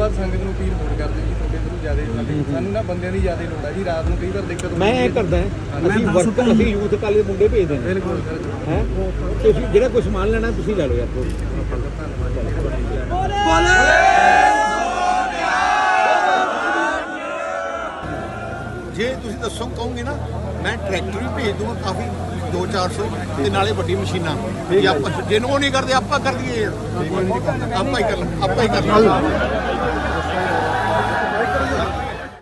ਬਾਅਦ ਸੰਗਤ ਨੂੰ ਅਪੀਲ ਹੋਰ ਕਰਦੇ ਜੀ ਤੁਹਾਡੇ ਥਰੂ ਜ਼ਿਆਦਾ ਸਾਡੇ ਸਾਨੂੰ ਨਾ ਬੰਦਿਆਂ ਦੀ ਜ਼ਿਆਦਾ ਲੋੜ ਹੈ ਜੀ ਰਾਤ ਨੂੰ ਕਈ ਵਾਰ ਦਿੱਕਤ ਮੈਂ ਇਹ ਕਰਦਾ ਅਸੀਂ ਵਰਕਰ ਅਸੀਂ ਯੂਥ ਕਾਲੇ ਮੁੰਡੇ ਭੇਜਦੇ ਨੇ ਬਿਲਕੁਲ ਬਿਲਕੁਲ ਹੈ? ਤੁਸੀਂ ਜਿਹੜਾ ਕੁਝ ਸਮਾਨ ਲੈਣਾ ਤੁਸੀਂ ਲੈ ਲਓ ਯਾਰ। ਤੋਂ ਜੇ ਤੁਸੀਂ ਦੱਸੋ ਕਹੋਗੇ ਨਾ ਮੈਂ ਟਰੈਕਟਰ ਵੀ ਭੇਜ ਦੂੰਗਾ ਕਾਫੀ 2-400 ਤੇ ਨਾਲੇ ਵੱਡੀ ਮਸ਼ੀਨਾਂ। ਜੇ ਆਪਾਂ ਜਿਹਨੂੰ ਨਹੀਂ ਕਰਦੇ ਆਪਾਂ ਕਰ ਦਈਏ ਯਾਰ। ਆਪਾਂ ਹੀ ਕਰ ਲਾਂ ਆਪਾਂ ਹੀ ਕਰ ਲਾਂ।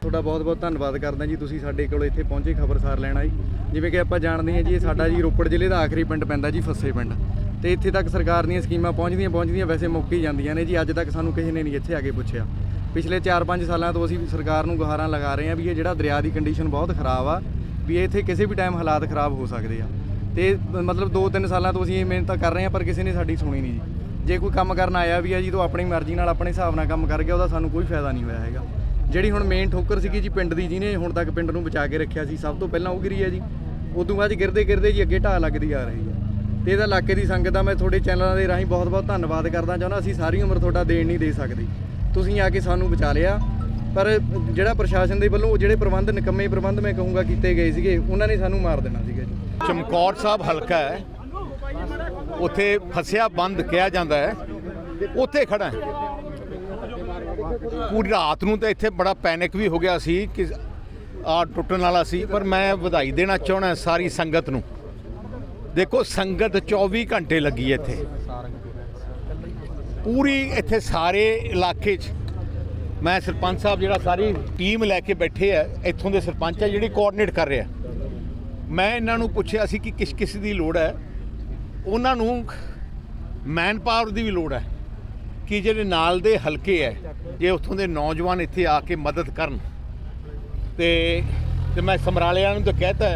ਤੁਹਾਡਾ ਬਹੁਤ ਬਹੁਤ ਧੰਨਵਾਦ ਕਰਦਾ ਜੀ। ਤੁਸੀਂ ਸਾਡੇ ਕੋਲ ਇੱਥੇ ਪਹੁੰਚੇ ਖਬਰਸਾਰ ਲੈਣ ਆਈ ਜਿਵੇਂ ਕਿ ਆਪਾਂ ਜਾਣਦੇ ਹਾਂ ਜੀ ਇਹ ਸਾਡਾ ਜੀ ਰੋਪੜ ਜ਼ਿਲ੍ਹੇ ਦਾ ਆਖਰੀ ਪਿੰਡ ਪੈਂਦਾ ਜੀ ਫੱਸੇ ਪਿੰਡ। ਤੇ ਇੱਥੇ ਤੱਕ ਸਰਕਾਰ ਦੀਆਂ ਸਕੀਮਾਂ ਪਹੁੰਚਦੀਆਂ ਪਹੁੰਚਦੀਆਂ ਵੈਸੇ ਮੁੱਕ ਹੀ ਜਾਂਦੀਆਂ ਨੇ ਜੀ। ਅੱਜ ਤੱਕ ਸਾਨੂੰ ਕਿਸੇ ਨੇ ਨਹੀਂ ਇੱਥੇ ਆ ਕੇ ਪੁੱਛਿਆ। ਪਿਛਲੇ 4-5 ਸਾਲਾਂ ਤੋਂ ਅਸੀਂ ਸਰਕਾਰ ਨੂੰ ਗੁਹਾਰਾਂ ਲਗਾ ਰਹੇ ਹਾਂ ਵੀ ਇਹ ਜਿਹੜਾ ਦਰਿਆ ਦੀ ਕੰਡੀਸ਼ਨ ਬਹੁਤ ਖਰਾਬ ਆ, ਵੀ ਇੱਥੇ ਕਿਸੇ ਵੀ ਟਾਈਮ ਹਾਲਾਤ ਖਰਾਬ ਹੋ ਸਕਦੇ ਆ। ਤੇ ਮਤਲਬ 2-3 ਸਾਲਾਂ ਤੋਂ ਅਸੀਂ ਇਹ ਮਿਹਨਤ ਕਰ ਰਹੇ ਹਾਂ, ਪਰ ਕਿਸੇ ਨੇ ਸਾਡੀ ਸੁਣੀ ਨਹੀਂ ਜੀ। ਜੇ ਕੋਈ ਕੰਮ ਕਰਨ ਆਇਆ ਵੀ ਆ ਜੀ, ਤਾਂ ਆਪਣੀ ਮਰਜ਼ੀ ਨਾਲ ਆਪਣੇ ਹਿਸਾਬ ਨਾਲ ਕੰਮ ਕਰ ਗਿਆ, ਉਹਦਾ ਸਾਨੂੰ ਕੋਈ ਫਾਇਦਾ ਨਹੀਂ ਹੋਇਆ ਹੈਗਾ। ਜਿਹੜੀ ਹੁਣ ਮੇਨ ਠੋਕਰ ਸੀਗੀ ਜੀ ਪਿੰਡ ਦੀ, ਜਿਹਨੇ ਹੁਣ ਤੱਕ ਪਿੰਡ ਨੂੰ ਬਚਾ ਕੇ ਰੱਖਿਆ ਸੀ, ਸਭ ਤੋਂ ਪਹਿਲਾਂ ਉਹ ਗਿਰੀ ਹੈ ਜੀ। ਉਦੋਂ ਬਾਅਦ ਗਿਰਦੇ ਗਿਰਦੇ ਜੀ ਅੱਗੇ ਢਾਹ ਲੱਗਦੀ ਆ ਰਹੀ ਹੈ ਤੇ ਇਹਦਾ ਇਲਾਕੇ ਦੀ ਸੰਗਤ ਦਾ ਮੈਂ ਤੁਹਾਡੇ ਚੈਨਲਾਂ ਦੇ ਰਾਹੀਂ ਬਹੁਤ ਬਹੁਤ ਧੰਨਵਾਦ ਕਰਦਾ ਚਾਹੁੰਦਾ, ਅਸੀਂ ਸਾਰੀ ਉਮਰ ਤੁਹਾਡਾ ਦੇਣ ਨਹੀਂ ਦੇ ਸਕਦੇ। ਤੁਸੀਂ ਆ ਕੇ ਸਾਨੂੰ ਬਚਾ ਲਿਆ। ਪਰ ਜਿਹੜਾ ਪ੍ਰਸ਼ਾਸਨ ਦੇ ਵੱਲੋਂ ਜਿਹੜੇ ਪ੍ਰਬੰਧ, ਨਿਕੰਮੇ ਪ੍ਰਬੰਧ ਮੈਂ ਕਹੂੰਗਾ ਕੀਤੇ ਗਏ ਸੀਗੇ, ਉਹਨਾਂ ਨੇ ਸਾਨੂੰ ਮਾਰ ਦੇਣਾ ਸੀਗਾ ਜੀ। ਚਮਕੌਰ ਸਾਹਿਬ ਹਲਕਾ ਹੈ। ਉੱਥੇ ਫਸਿਆ ਬੰਦ ਕਿਹਾ ਜਾਂਦਾ ਹੈ। ਉੱਥੇ ਖੜਾ ਹੈ। ਪੂਰੀ ਰਾਤ ਨੂੰ ਤਾਂ ਇੱਥੇ ਬੜਾ ਪੈਨਿਕ ਵੀ ਹੋ ਗਿਆ ਸੀ ਕਿ ਆ ਟੁੱਟਣ ਵਾਲਾ ਸੀ। ਪਰ ਮੈਂ ਵਧਾਈ ਦੇਣਾ ਚਾਹਣਾ ਸਾਰੀ ਸੰਗਤ ਨੂੰ। ਦੇਖੋ, ਸੰਗਤ 24 ਘੰਟੇ ਲੱਗੀ ਇੱਥੇ। ਪੂਰੀ ਇੱਥੇ ਸਾਰੇ ਇਲਾਕੇ 'ਚ ਮੈਂ ਸਰਪੰਚ ਸਾਹਿਬ ਜਿਹੜਾ ਸਾਰੀ ਟੀਮ ਲੈ ਕੇ ਬੈਠੇ ਆ, ਇੱਥੋਂ ਦੇ ਸਰਪੰਚ ਆ ਜਿਹੜੀ ਕੋਆਰਡੀਨੇਟ ਕਰ ਰਿਹਾ। ਮੈਂ ਇਹਨਾਂ ਨੂੰ ਪੁੱਛਿਆ ਸੀ ਕਿ ਕਿਸ ਕਿਸ ਦੀ ਲੋੜ ਹੈ। ਉਹਨਾਂ ਨੂੰ ਮੈਨ ਪਾਵਰ ਦੀ ਵੀ ਲੋੜ ਹੈ ਕਿ ਜਿਹੜੇ ਨਾਲ ਦੇ ਹਲਕੇ ਹੈ, ਜੇ ਉੱਥੋਂ ਦੇ ਨੌਜਵਾਨ ਇੱਥੇ ਆ ਕੇ ਮਦਦ ਕਰਨ। ਤੇ ਤੇ ਮੈਂ ਸਮਰਾਲਿਆਂ ਨੂੰ ਤਾਂ ਕਹਿਤਾ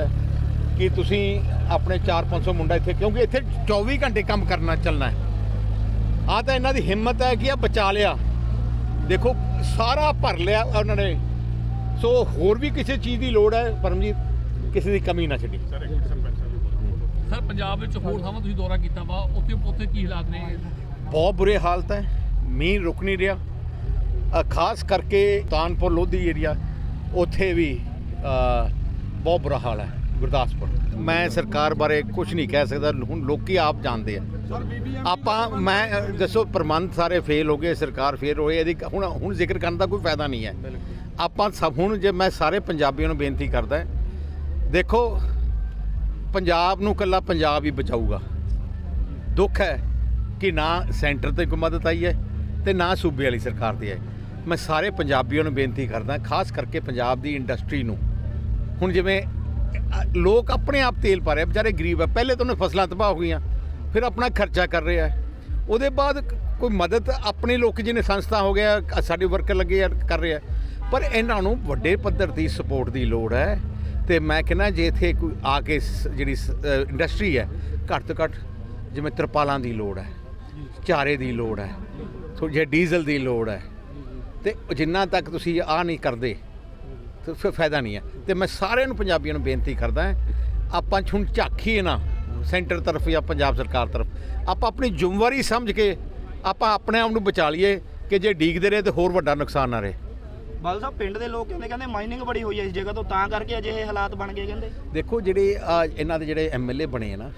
ਕਿ ਤੁਸੀਂ ਆਪਣੇ 4-500 ਮੁੰਡਾ ਇੱਥੇ, ਕਿਉਂਕਿ ਇੱਥੇ 24 ਘੰਟੇ ਕੰਮ ਕਰਨਾ, ਚੱਲਣਾ ਹੈ। ਆ ਤਾਂ ਇਹਨਾਂ ਦੀ ਹਿੰਮਤ ਹੈ ਕਿ ਆ ਬਚਾ ਲਿਆ। ਦੇਖੋ ਸਾਰਾ ਭਰ ਲਿਆ ਉਹਨਾਂ ਨੇ। ਸੋ ਹੋਰ ਵੀ ਕਿਸੇ ਚੀਜ਼ ਦੀ ਲੋੜ ਹੈ ਪਰਮਜੀਤ ਕਿਸੇ ਦੀ ਕਮੀ ਨਾ ਛੱਡੀ। ਸਰ ਪੰਜਾਬ ਵਿੱਚ ਹੋਰ ਥਾਵਾਂ ਤੁਸੀਂ ਦੌਰਾ ਕੀਤਾ ਵਾ ਉੱਥੇ ਉੱਥੇ ਕੀ ਹਾਲਾਤ ਨੇ? ਬਹੁਤ ਬੁਰੇ ਹਾਲਤ ਹੈ ਮੀਂਹ ਰੁਕ ਨਹੀਂ ਰਿਹਾ। ਖਾਸ ਕਰਕੇ ਤਾਨਪੁਰ ਲੋਧੀ ਏਰੀਆ ਉੱਥੇ ਵੀ ਬਹੁਤ ਬੁਰਾ ਹਾਲ ਹੈ ਗੁਰਦਾਸਪੁਰ। ਮੈਂ ਸਰਕਾਰ ਬਾਰੇ ਕੁਝ ਨਹੀਂ ਕਹਿ ਸਕਦਾ ਹੁਣ ਲੋਕੀ ਆਪ ਜਾਣਦੇ ਆ। ਆਪਾਂ ਮੈਂ ਦੱਸੋ ਪ੍ਰਬੰਧ ਸਾਰੇ ਫੇਲ ਹੋ ਗਏ ਸਰਕਾਰ ਫੇਲ ਹੋਏ ਇਹਦੀ ਹੁਣ ਹੁਣ ਜ਼ਿਕਰ ਕਰਨ ਦਾ ਕੋਈ ਫਾਇਦਾ ਨਹੀਂ ਹੈ। ਆਪਾਂ ਸਭ ਹੁਣ ਜੇ ਮੈਂ ਸਾਰੇ ਪੰਜਾਬੀਆਂ ਨੂੰ ਬੇਨਤੀ ਕਰਦਾ ਦੇਖੋ ਪੰਜਾਬ ਨੂੰ ਕੱਲਾ ਪੰਜਾਬ ਹੀ ਬਚਾਊਗਾ। ਦੁੱਖ ਹੈ ਕਿ ਨਾ ਸੈਂਟਰ ਤੇ ਕੋਈ ਮਦਦ ਆਈ ਹੈ ਤੇ ਨਾ ਸੂਬੇ ਵਾਲੀ ਸਰਕਾਰ ਦੀ ਹੈ। ਮੈਂ ਸਾਰੇ ਪੰਜਾਬੀਆਂ ਨੂੰ ਬੇਨਤੀ ਕਰਦਾ ਖਾਸ ਕਰਕੇ ਪੰਜਾਬ ਦੀ ਇੰਡਸਟਰੀ ਨੂੰ। ਹੁਣ ਜਿਵੇਂ ਲੋਕ ਆਪਣੇ ਆਪ ਤੇਲ ਪਾ ਰਹੇ ਵਿਚਾਰੇ ਗਰੀਬ ਆ ਪਹਿਲੇ ਤਾਂ ਉਹਨੇ ਫਸਲਾਂ ਤਬਾਹ ਹੋ ਗਈਆਂ। ਫਿਰ ਆਪਣਾ ਖਰਚਾ ਕਰ ਰਿਹਾ ਆ ਉਹਦੇ ਬਾਅਦ ਕੋਈ ਮਦਦ ਆਪਣੇ ਲੋਕ ਜਿਹਨੇ ਸੰਸਥਾ ਹੋ ਗਿਆ ਸਾਡੇ ਵਰਕਰ ਲੱਗੇ ਆ ਕਰ ਰਹੇ ਆ ਪਰ ਇਹਨਾਂ ਨੂੰ ਵੱਡੇ ਪੱਧਰ ਦੀ ਸਪੋਰਟ ਦੀ ਲੋੜ ਹੈ ਤੇ ਮੈਂ ਕਹਿੰਦਾ ਜੇ ਇੱਥੇ ਕੋਈ ਆ ਕੇ ਸ- ਜਿਹੜੀ ਇੰਡਸਟਰੀ ਹੈ ਘੱਟ ਤੋਂ ਘੱਟ ਜਿਵੇਂ ਤਰਪਾਲਾਂ ਦੀ ਲੋੜ ਹੈ ਚਾਰੇ ਦੀ ਲੋੜ ਹੈ ਸੋ ਜੇ ਡੀਜ਼ਲ ਦੀ ਲੋੜ ਹੈ ਤੇ ਜਿੰਨਾ ਤੱਕ ਤੁਸੀਂ ਆ ਨਹੀਂ ਕਰਦੇ ਤੇ ਫਿਰ ਫਾਇਦਾ ਨਹੀਂ ਹੈ। ਤੇ ਮੈਂ ਸਾਰਿਆਂ ਨੂੰ ਪੰਜਾਬੀਆਂ ਨੂੰ ਬੇਨਤੀ ਕਰਦਾ ਹਾਂ, ਆਪਾਂ ਹੁਣ ਝਾਕੀਏ ਨਾ। ਸੈਂਟਰ ਤਰਫ ਜਾਂ ਪੰਜਾਬ ਸਰਕਾਰ ਤਰਫ। ਆਪਾਂ ਆਪਣੀ ਜ਼ਿੰਮੇਵਾਰੀ ਸਮਝ ਕੇ ਆਪਾਂ ਆਪਣੇ ਆਪ ਨੂੰ ਬਚਾ ਲਈਏ ਕਿ ਜੇ ਡੀਕਦੇ ਰਹੇ ਤੇ ਹੋਰ ਵੱਡਾ ਨੁਕਸਾਨ ਨਾ ਰਹੇ। ਬਾਦਲ ਸਾਹਿਬ ਪਿੰਡ ਦੇ ਲੋਕ ਕਹਿੰਦੇ ਕਹਿੰਦੇ ਮਾਈਨਿੰਗ ਬੜੀ ਹੋਈ ਹੈ ਇਸ ਜਗ੍ਹਾ ਤੋਂ ਤਾਂ ਕਰਕੇ ਅਜਿਹੇ ਹਾਲਾਤ ਬਣ ਗਏ ਕਹਿੰਦੇ। ਦੇਖੋ ਜਿਹੜੇ ਇਹਨਾਂ ਦੇ ਜਿਹੜੇ ਐਮਐਲਏ ਬਣੇ ਆ ਨਾ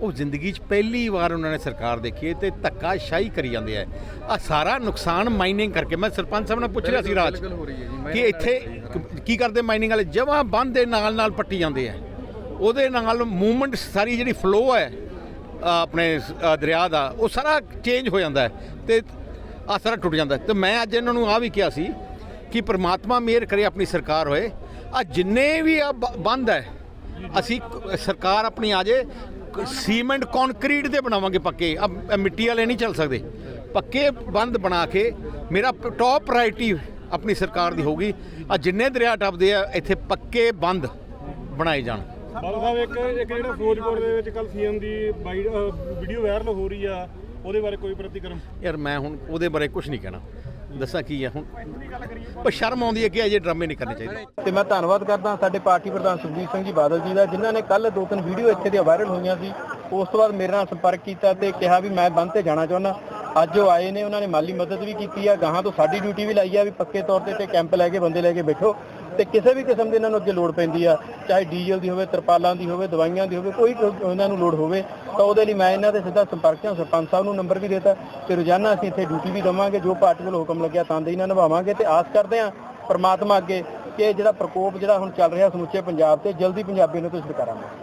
ਉਹ ਜ਼ਿੰਦਗੀ 'ਚ ਪਹਿਲੀ ਵਾਰ ਉਹਨਾਂ ਨੇ ਸਰਕਾਰ ਦੇਖੀ ਤੇ ਧੱਕਾ ਸ਼ਾਹੀ ਕਰੀ ਜਾਂਦੇ ਆ। ਆ ਸਾਰਾ ਨੁਕਸਾਨ ਮਾਈਨਿੰਗ ਕਰਕੇ ਮੈਂ ਸਰਪੰਚ ਸਾਹਿਬ ਨਾਲ ਪੁੱਛ ਰਿਹਾ ਸੀ ਰਾਜ ਕਿ ਇੱਥੇ ਕ- ਕੀ ਕਰਦੇ ਮਾਈਨਿੰਗ ਵਾਲੇ? ਜਮਾਂ ਬੰਦ ਦੇ ਨਾਲ ਨਾਲ ਪੱਟੀ ਜਾਂਦੇ ਆ। ਉਹਦੇ ਨਾਲ ਮੂਵਮੈਂਟ ਸਾਰੀ ਜਿਹੜੀ ਫਲੋ ਹੈ ਆਪਣੇ ਦਰਿਆ ਦਾ, ਉਹ ਸਾਰਾ ਚੇਂਜ ਹੋ ਜਾਂਦਾ ਹੈ ਤੇ ਆ ਸਾਰਾ ਟੁੱਟ ਜਾਂਦਾ ਹੈ। ਤੇ ਮੈਂ ਅੱਜ ਇਹਨਾਂ ਨੂੰ ਆ ਵੀ ਕਿਹਾ ਸੀ ਕਿ ਪ੍ਰਮਾਤਮਾ ਮਿਹਰ ਕਰੇ ਆਪਣੀ ਸਰਕਾਰ ਹੋਏ। ਆ ਜਿੰਨੇ ਵੀ ਆ ਬ- ਬੰਦ ਹੈ, ਅਸੀਂ ਸਰਕਾਰ ਆਪਣੀ ਆ ਜੇ ਸੀਮੈਂਟ ਕੰਕਰੀਟ ਦੇ ਬਣਾਵਾਂਗੇ ਪੱਕੇ। ਆ ਮਿੱਟੀ ਵਾਲੇ ਨਹੀਂ ਚੱਲ ਸਕਦੇ। ਪੱਕੇ ਬੰਦ ਬਣਾ ਕੇ ਮੇਰਾ ਟੌਪ ਪ੍ਰਾਇੋਰਟੀ ਆਪਣੀ ਸਰਕਾਰ ਦੀ ਹੋਊਗੀ। ਆ ਜਿੰਨੇ ਦਰਿਆ ਟੱਪਦੇ ਆ, ਇੱਥੇ ਪੱਕੇ ਬੰਦ ਬਣਾਏ ਜਾਣ। ਬਾਬਾ ਸਾਹਿਬ ਇੱਕ ਇੱਕ ਜਿਹੜਾ ਫਿਰੋਜ਼ਪੁਰ ਦੇ ਵਿੱਚ ਕੱਲ ਸੀਐਮ ਦੀ ਵੀਡੀਓ ਵਾਇਰਲ ਹੋ ਰਹੀ ਆ ਉਹਦੇ ਬਾਰੇ ਕੋਈ ਪ੍ਰਤੀਕਰਮ? ਯਾਰ ਮੈਂ ਹੁਣ ਉਹਦੇ ਬਾਰੇ ਕੁਝ ਨਹੀਂ ਕਹਿਣਾ। ਦੱਸਾਂ ਕੀ ਹੈ ਹੁਣ। ਪਰ ਸ਼ਰਮ ਆਉਂਦੀ ਹੈ ਕਿ ਅਜੇ ਡਰਾਮੇ ਨਹੀਂ ਕਰਨੇ ਚਾਹੀਦੇ। ਤੇ ਮੈਂ ਧੰਨਵਾਦ ਕਰਦਾ ਸਾਡੇ ਪਾਰਟੀ ਪ੍ਰਧਾਨ ਸੁਖਬੀਰ ਸਿੰਘ ਜੀ ਬਾਦਲ ਜੀ ਦਾ ਜਿਨ੍ਹਾਂ ਨੇ ਕੱਲ ਦੋ ਤਿੰਨ ਵੀਡੀਓ ਇੱਥੇ ਦੀਆਂ ਵਾਇਰਲ ਹੋਈਆਂ ਸੀ। ਉਸ ਤੋਂ ਬਾਅਦ ਮੇਰੇ ਨਾਲ ਸੰਪਰਕ ਕੀਤਾ ਤੇ ਕਿਹਾ ਵੀ ਮੈਂ ਬੰਦ ਤੇ ਜਾਣਾ ਚਾਹੁੰਦਾ। ਅੱਜ ਉਹ ਆਏ ਨੇ ਉਹਨਾਂ ਨੇ ਮਾਲੀ ਮਦਦ ਵੀ ਕੀਤੀ ਆ। ਗਾਹਾਂ ਤੋਂ ਸਾਡੀ ਡਿਊਟੀ ਵੀ ਲਾਈ ਆ ਵੀ ਪੱਕੇ ਤੌਰ ਤੇ ਤੇ ਕੈਂਪ ਲੈ ਕੇ ਬੰਦੇ ਲੈ ਕੇ ਬੈਠੋ। ਤੇ ਕਿਸੇ ਵੀ ਕਿਸਮ ਦੀ ਇਹਨਾਂ ਨੂੰ ਅੱਗੇ ਲੋੜ ਪੈਂਦੀ ਆ, ਚਾਹੇ ਡੀਜ਼ਲ ਦੀ ਹੋਵੇ, ਤਰਪਾਲਾਂ ਦੀ ਹੋਵੇ, ਦਵਾਈਆਂ ਦੀ ਹੋਵੇ, ਕੋਈ ਇਹਨਾਂ ਨੂੰ ਲੋੜ ਹੋਵੇ, ਤਾਂ ਉਹਦੇ ਲਈ ਮੈਂ ਇਹਨਾਂ ਦੇ ਸਿੱਧਾ ਸੰਪਰਕ ਹਾਂ ਸਰਪੰਚ ਸਾਹਿਬ ਨੂੰ ਨੰਬਰ ਵੀ ਦਿੱਤਾ, ਤੇ ਰੋਜ਼ਾਨਾ ਅਸੀਂ ਇੱਥੇ ਡਿਊਟੀ ਵੀ ਦੇਵਾਂਗੇ, ਜੋ ਪਾਰਟੀ ਵੱਲੋਂ ਹੁਕਮ ਲੱਗਿਆ ਤਾਂ ਦੇ ਇਹਨਾਂ ਨਿਭਾਵਾਂਗੇ, ਤੇ ਆਸ ਕਰਦੇ ਹਾਂ ਪਰਮਾਤਮਾ ਅੱਗੇ ਕਿ ਜਿਹੜਾ ਪ੍ਰਕੋਪ ਜਿਹੜਾ ਹੁਣ ਚੱਲ ਰਿਹਾ ਸਮੁੱਚੇ ਪੰਜਾਬ ਤੇ, ਜਲਦੀ ਪੰਜਾਬੀ ਨੂੰ ਤੁਸੀਂ ਕਰਾਂਗੇ